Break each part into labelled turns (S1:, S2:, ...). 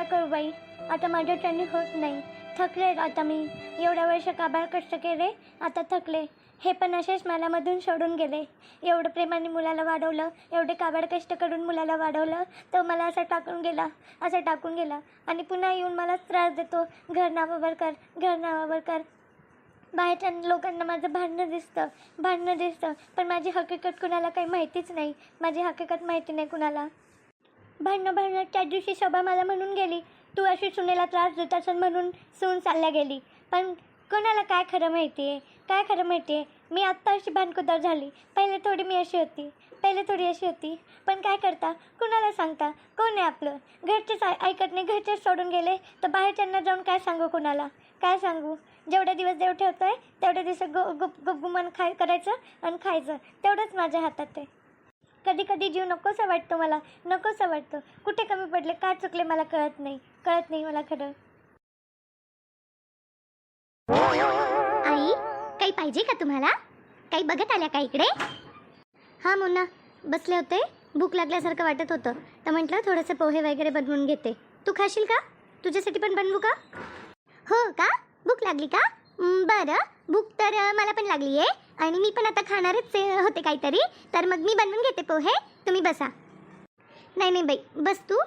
S1: काय करू बाई. आता त्यांनी होत नाही. थकले आता मी. एवढ्या वर्ष काबार कष्ट केले आता थकले. हे पण असेच मला मधून सोडून गेले. एवढं प्रेमाने मुलाला वाढवलं एवढे काबाड कष्ट करून मुलाला वाढवलं तो मला असं टाकून गेला असं टाकून गेला. आणि पुन्हा येऊन मला त्रास देतो. घर नावावर कर घर नावावर कर. बाहेरच्या लोकांना माझं भांडणं दिसतं भांडणं दिसतं. पण माझी हकीकत कुणाला काही माहितीच नाही. माझी हकीकत माहिती नाही कुणाला. भांडणं भांडणं त्या दिवशी शोभा मला म्हणून गेली. तू अशी सुनेला त्रास देत असेल म्हणून सून चालल्या गेली. पण कोणाला काय खरं माहिती आहे काय खरं माहिती आहे मी आत्ता अशी भानकुदार झाली. पहिले थोडी मी अशी होती. पहिले थोडी अशी होती. पण काय करता? कुणाला सांगता? कोण आहे आपलं? घरचेच ऐकत नाही. घरचेच सोडून गेले तर बाहेरच्यांना जाऊन काय सांगू कुणाला? काय सांगू? जेवढे दिवस देव आहे तेवढे दिवस गु गुप गुपगुमान खाय करायचं आणि खायचं. तेवढंच माझ्या हातात आहे. कधी कधी जीव नकोसा वाटतो मला. नकोसा वाटतो. कुठे कमी पडले काय चुकले मला कळत नाही. कळत नाही मला खरं.
S2: आई काही पाहिजे का तुम्हाला? काही बघत आल्या का इकडे?
S1: हां मुन्ना. बसले होते. भूक लागल्यासारखं वाटत होतं. तर म्हटलं थोडंसं पोहे वगैरे बनवून घेते. तू खाशील का? तुझ्यासाठी पण बनवू का?
S2: हो का? भूक लागली का? बरं. भूक तर मला पण लागली आहे आणि मी पण आता खाणारच होते काहीतरी. तर मग मी बनवून घेते पोहे तुम्ही बसा.
S1: नाही नाही बाई. बस तू.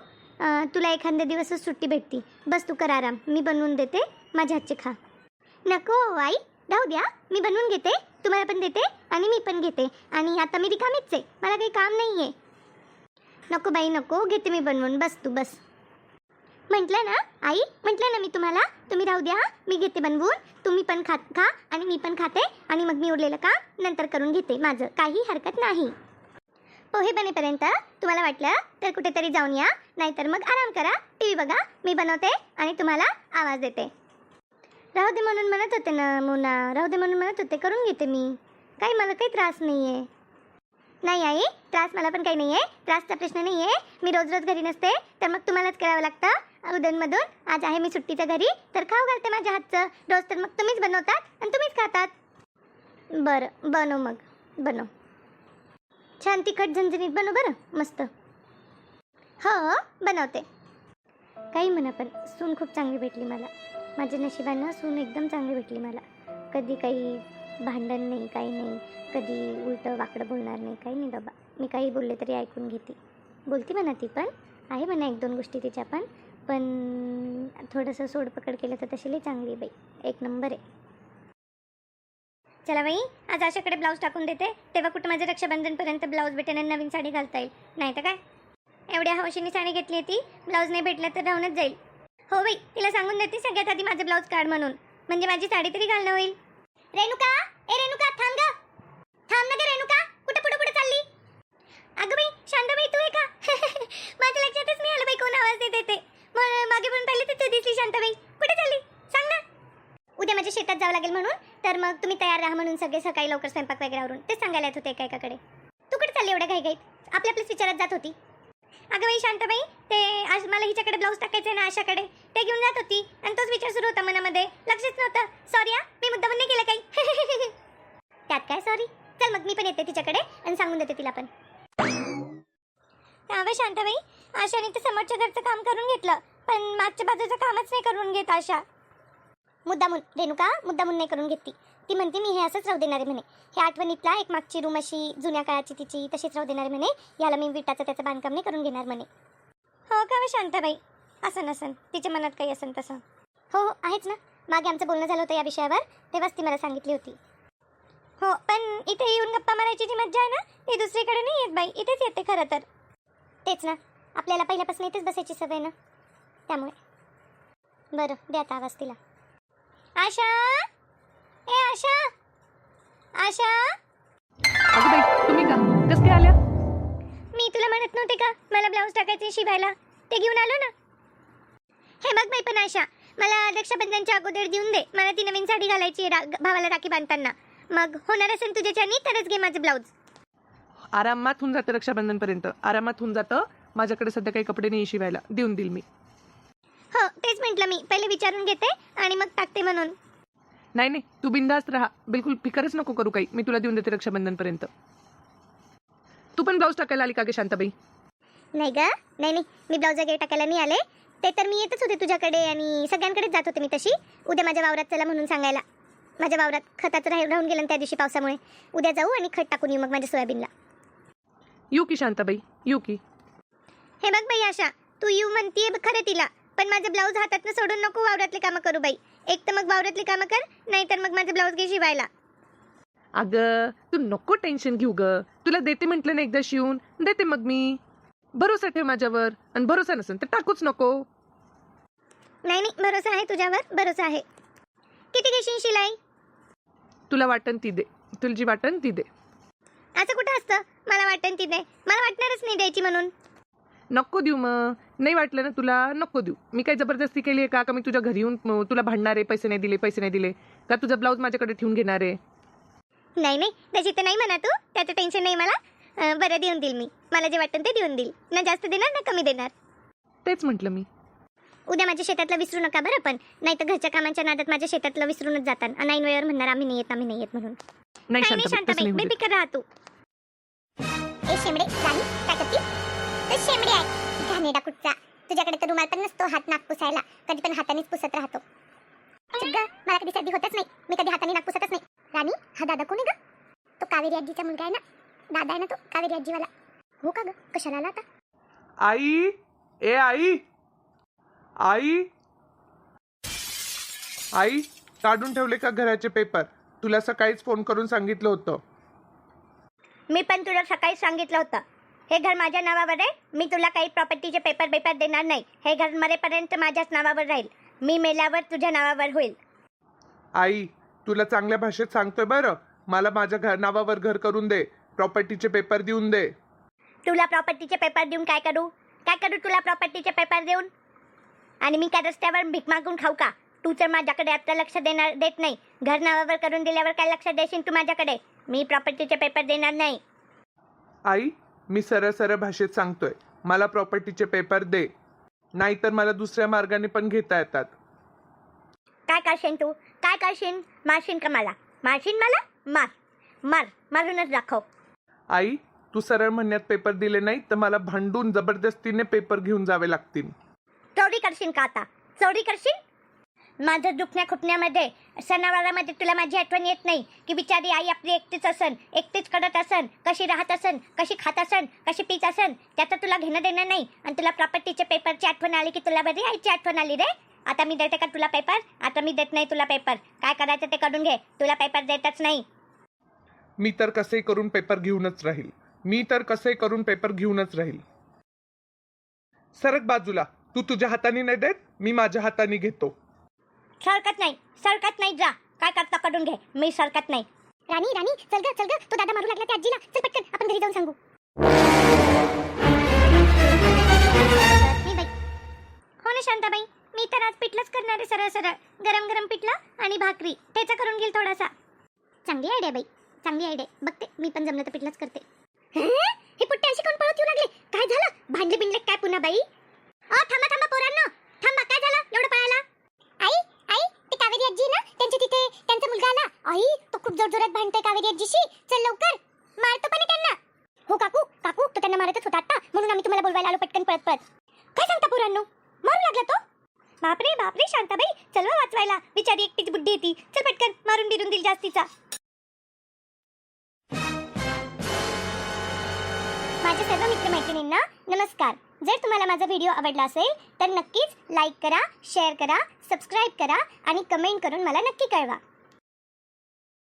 S1: तुला एखाद्या दिवसच सुट्टी भेटती. बस तू कर आराम. मी बनवून देते. माझ्या हातचे खा.
S2: नको आई. राहू द्या. मी बनवून घेते. तुम्हाला पण देते आणि मी पण घेते. आणि आता मी रिकामीच आहे. मला काही काम नाही आहे
S1: नको बाई नको. घेते मी बनवून. बस तू बस.
S2: म्हटलं ना आई म्हटलं ना मी तुम्हाला तुम्ही राहू द्या मी घेते बनवून तुम्ही पण खात खा आणि मी पण खाते आणि मग मी उरलेलं काम नंतर करून घेते माझं काही हरकत नाही. पोहे बनेपर्यंत तुम्हाला वाटलं तर कुठेतरी जाऊन या नाहीतर मग आराम करा टी व्ही बघा मी बनवते आणि तुम्हाला आवाज देते.
S1: राहू दे म्हणून म्हणत होते ना मोना राहू दे म्हणून म्हणत होते करून घेते मी. काही मला काही त्रास नाही आहे
S2: नाही आई त्रास मला पण काही नाही आहे त्रासचा प्रश्न नाही आहे मी रोज रोज घरी नसते तर मग तुम्हालाच करावं लागतं. उदनमधून आज आहे मी सुट्टीच्या घरी तर खाऊ घालते माझ्या हातचं. रोज तर मग तुम्हीच बनवतात आणि तुम्हीच खातात.
S1: बरं बनव मग. बनव. छान तिखट झणझणीत बनव बरं मस्त.
S2: हो बनवते.
S1: काही म्हणा पण सून खूप चांगली भेटली मला. माझ्या नशिबानं सून एकदम चांगली भेटली मला. कधी काही भांडण नाही काही नाही. कधी उलटं वाकडं बोलणार नाही काही नाही बाबा. मी काही बोलले तरी ऐकून घेते. बोलती म्हणा ती पण. आहे म्हणा एक दोन गोष्टी तिच्या पण. पण थोडंसं सोडपकड केलं तर तशी लई चांगली आहे बाई. एक नंबर आहे.
S2: चला बाई आज आशाकडे ब्लाऊज टाकून देते. तेव्हा कुठं माझ्या रक्षाबंधनपर्यंत ब्लाऊज भेटेन आणि नवीन साडी घालता येईल. नाही तर काय? एवढ्या हौशीने साडी घेतली ती. ब्लाऊज नाही भेटला तर राहूनच जाईल. हो बाई तिला सांगून देते सगळ्यात आधी माझं ब्लाऊज काढ म्हणून. म्हणजे माझी साडी तरी घालणं होईल. रेणुका ए रेणुका थांब ग थांब ना ग रेणुका कुठं पुढे पुढे चालली अगं बाई शांताबाई तू आहे का माझ्या लक्षातच नाही आलं बाई कोण आवाज देते ते मग मागे पण पहिले तिथे दिसली शांताबाई कुठे चालली सांग ना उद्या माझ्या शेतात जावं लागेल म्हणून तर मग तुम्ही तयार राहा म्हणून सगळे सकाळी लवकर स्वयंपाक वगैरे आवरून तेच सांगायला येत होते एका एकाकडे तू कुठे चालली एवढ्या घाई आपल्या आपल्याच विचारात जात होती अगं बाई शांताबाई ते आज मला हिच्याकडे ब्लाऊज टाकायचं आहे ना अशाकडे ते घेऊन जात होती. आणि तोच विचार सुरू होता मनामध्ये. लक्षच नव्हतं. सॉरी हा मी मुद्दाम नाही केलं काही. त्यात काय सॉरी चल मग मी पण येते तिच्याकडे आणि सांगून देते तिला पण. अगं शांताबाई आशाने तर समोरच्या घरचं काम करून घेतलं पण मागच्या बाजूचं कामच नाही करून घेत आशा. मुद्दामून रेणुका मुद्दामून नाही करून घेतली. ती म्हणते मी हे असंच राहू देणार आहे म्हणे. हे आठवणीतला एक मागची रूम अशी जुन्या काळाची तिची तशीच राहू देणार आहे म्हणे. याला मी विटाचं त्याचं बांधकाम नाही करून घेणार म्हणे. हो का हो शांताबाई? असं नसन तिच्या मनात काही असन तसं. हो हो आहेच ना. मागे आमचं बोलणं झालं होतं या विषयावर. तेव्हाच ती मला सांगितली होती. हो पण इथे येऊन गप्पा मारायची जी मज्जा आहे ना ती दुसरीकडे नाही येत बाई. इथेच येते खरं तर. तेच ना. आपल्याला पहिल्यापासून इथेच बसायची सवय ना. त्यामुळे. बरं द्या आता आवाज तिला. आशा! ए आशा! आशा!
S3: अगं बाई तुम्ही का? कस काय आल्या?
S2: मी तुला म्हणत नव्हते का? मला ब्लाऊज टाकायचे शिवायला. ते घेऊन आलो ना. हे बघ बाई पण आशा मला रक्षाबंधनच्या अगोदर देऊन दे. मला ती नवीन साडी घालायची रा- भावाला राखी बांधताना. मग होणार असेल तुझ्याच्यानी तरच घे माझं ब्लाऊज.
S3: आरामात होऊन जातं रक्षाबंधनपर्यंत. आरामात होऊन जातं. माझ्याकडे सध्या काही कपडे नाही शिवायला. देऊन देईल मी.
S2: हो तेच म्हटलं मी. पहिले विचारून घेते आणि मग टाकते म्हणून.
S3: नाही नाही. तू बिंदास्त राहा. बिलकुल फिकरच नको करू काही. मी तुला देऊन देते रक्षाबंधनपर्यंत. तू पण ब्लाऊज टाकायला आली का गे शांताबाई?
S2: नाही ग. नाही नाही. मी ब्लाऊज वगैरे टाकायला नाही आले. ते तर मी येतच होते तुझ्याकडे आणि सगळ्यांकडेच जात होते मी तशी. उद्या माझ्या वावरात चला म्हणून सांगायला. माझ्या वावरात खताचं राह राहून गेलं त्या दिवशी पावसामुळे. उद्या जाऊ आणि खत टाकून येऊ मग माझ्या सोयाबीनला.
S3: येऊ की शांताबाई येऊ की.
S2: हे बघ बाई आशा तू येऊ म्हणतीये खरं तिला पण माझं ब्लाऊज हातातनं सोडून नको वावरातले कामं करू बाई. एक तर मग वावरातले कामं कर नाहीतर मग माझं ब्लाऊज घे शिवायला.
S3: अगं तू नको टेन्शन घेऊ ग. तुला देते म्हटलं ना एकदा शिवून देते मग मी. भरोसा ठेव माझ्यावर आणि भरोसा नसेल तर टाकूच नको.
S2: नाही नाही भरोसा आहे तुझ्यावर भरोसा आहे. किती घेशील शिलाई?
S3: तुला वाटन ती दे. तुला जी वाटन ती दे.
S2: असं कुठं असतं? मला वाटतं ती नाही मला वाटणारच नाही द्यायची म्हणून.
S3: नको देऊ मग नाही वाटलं ना तुला नको देऊ. मी काय जबरदस्ती केली आहे का? का मी तुझ्या घरी येऊन म, तुला भांडणार आहे पैसे नाही दिले पैसे नाही दिले? का तुझा ब्लाऊज माझ्याकडे ठेवून घेणार आहे?
S2: नाही नाही. त्याची तर नाही म्हणा तू. त्याचं टेन्शन नाही मला. अं, बरं देऊन देईल मी. मला जे वाटेल ते देऊन देईल. ना जास्त देणार ना कमी देणार.
S3: तेच म्हटलं मी.
S2: उद्या माझ्या शेतातलं विसरू नका बरं पण नाही तर घरच्या कामाच्या नादात माझ्या शेतातलं विसरूनच जातात. आणि ऐन वेळेवर म्हणणार आम्ही नाही येत आम्ही नाही येत म्हणून.
S3: नाही
S2: नाही नाही
S3: शांताबाई.
S2: बेफिकर राहा तू. ए शेंबडे राणी काय करते? तर शेंबडे आहे. घाणेरडा कुठचा? तुझ्याकडे तर रुमाल पण नसतो हात नाक पुसायला. कधी पण हातानेच पुसत राहतो. चुप गं, मला कधी सर्दी होतच नाही. मी कधी हाताने नाक पुसतच नाही. राणी हा दादा कोण आहे ग? तो कावेरी आजीचा मुलगा आहे ना? दादा आहे ना तो? कावेरी आजीवाला. हो का ग? कशाला आला आता
S3: आई? ए आई? आई? आई काढून ठेवले का घराचे पेपर तुला सकाळीच फोन करून सांगितलं होतं.
S2: मी पण तुला सकाळी सांगितलं होतं. हे घर माझ्या नावावर आहे. मी तुला काही प्रॉपर्टीचे पेपर पेपर देणार नाही. हे घर मरेपर्यंत माझ्याच नावावर राहील. मी मेल्यावर तुझ्या नावावर होईल.
S4: आई तुला चांगल्या भाषेत सांगतोय बरं. मला माझ्या घर नावावर घर करून दे. प्रॉपर्टीचे पेपर देऊन दे.
S2: तुला प्रॉपर्टीचे पेपर देऊन काय करू? काय करू तुला प्रॉपर्टीचे पेपर देऊन? आणि मी काय रस्त्यावर भीक मागून खाऊ का? तू तर माझ्याकडे आता लक्ष देणार देत नाही. घर नावावर करून दिल्यावर काय लक्ष देशील तू माझ्याकडे? मी प्रॉपर्टीचे पेपर देणार नाही.
S4: आई मी सरळ सरळ भाषेत सांगतोय मला प्रॉपर्टीचे पेपर दे. नाहीतर मला दुसऱ्या मार्गाने पण घेता येतात.
S2: काय करशील तू? काय करशील? मारशील का मला? मारशील मला? मार. मार. मारूनच दाखव.
S4: आई तू सरळ म्हणण्यात पेपर दिले नाही तर मला भांडून जबरदस्तीने पेपर घेऊन जावे लागतील.
S2: चोरी करशील का आता? चोरी करशील? माझं दुखण्या खुटण्यामध्ये सणावारामध्ये तुला माझी आठवण येत नाही की बिचारी आई आपली एकटीच असन एकटीच करत असन कशी राहत असन कशी खात असन कशी पीत असन त्याचं तुला घेणं देणं नाही. आणि तुला प्रॉपर्टीच्या पेपरची आठवण आली की तुला बरी आईची आठवण आली रे? आता मी देते का तुला पेपर आता मी देत नाही तुला पेपर काय करायचं ते करून घे. तुला पेपर देतच नाही.
S4: मी तर कसे करून पेपर घेऊनच राहील? मी तर कसे करून पेपर घेऊनच राहील? सरक बाजूला. तू तुझ्या हाताने नाही देत मी माझ्या हाताने घेतो.
S2: सरकत नाही सरकत नाही जा. काय करता कडून घे मी सरकत नाही. राणी राणी चल ग चल ग. तो दादा मारू लागला त्या आजीला. चल पटकन आपण घरी जाऊन सांगू. Me by. हो ना शांताबाई मी तर आज पिठलंच करणार आहे सरळ सरळ. गरम गरम पिठलं आणि भाकरी ठेचा करून घेईल थोडासा. चांगली आयडिया बाई चांगली आयडिया बघते मी पण जमलं तर पिठलंच करते. हे? पुट्टे अशी कोण पळत येऊ लागले? काय झालं? भांडले बिंडले काय पुन्हा बाई? अ थांबा थांबा पोरांनो. थांबा काय झालं? एवढं पळायला आई आई ते कावेरी आजी ना? त्यांच्या तिथे त्यांचा मुलगा आला. आई तो खूप जोर जोरात भांडतोय कावेरी आजीशी चल लवकर. मारतो पण त्यांना. हो काकू काकू तो त्यांना मारतच होता आता म्हणून आम्ही तुम्हाला बोलवायला आलो पटकन पळत पळत. काय सांगता पोरांनो? मारू लागला तो? बापरे बापरे शांताबाई. चलवा वाचवायला. बिचारी एकटीच बुद्धी येते चल पटकन मारून बिरून दिल जास्तीचा. माझ्या सर्व मित्रमैत्रिणींना नमस्कार. जर तुम्हाला माझा व्हिडिओ आवडला असेल तर नक्कीच लाईक करा शेअर करा सबस्क्राईब करा आणि कमेंट करून मला नक्की कळवा.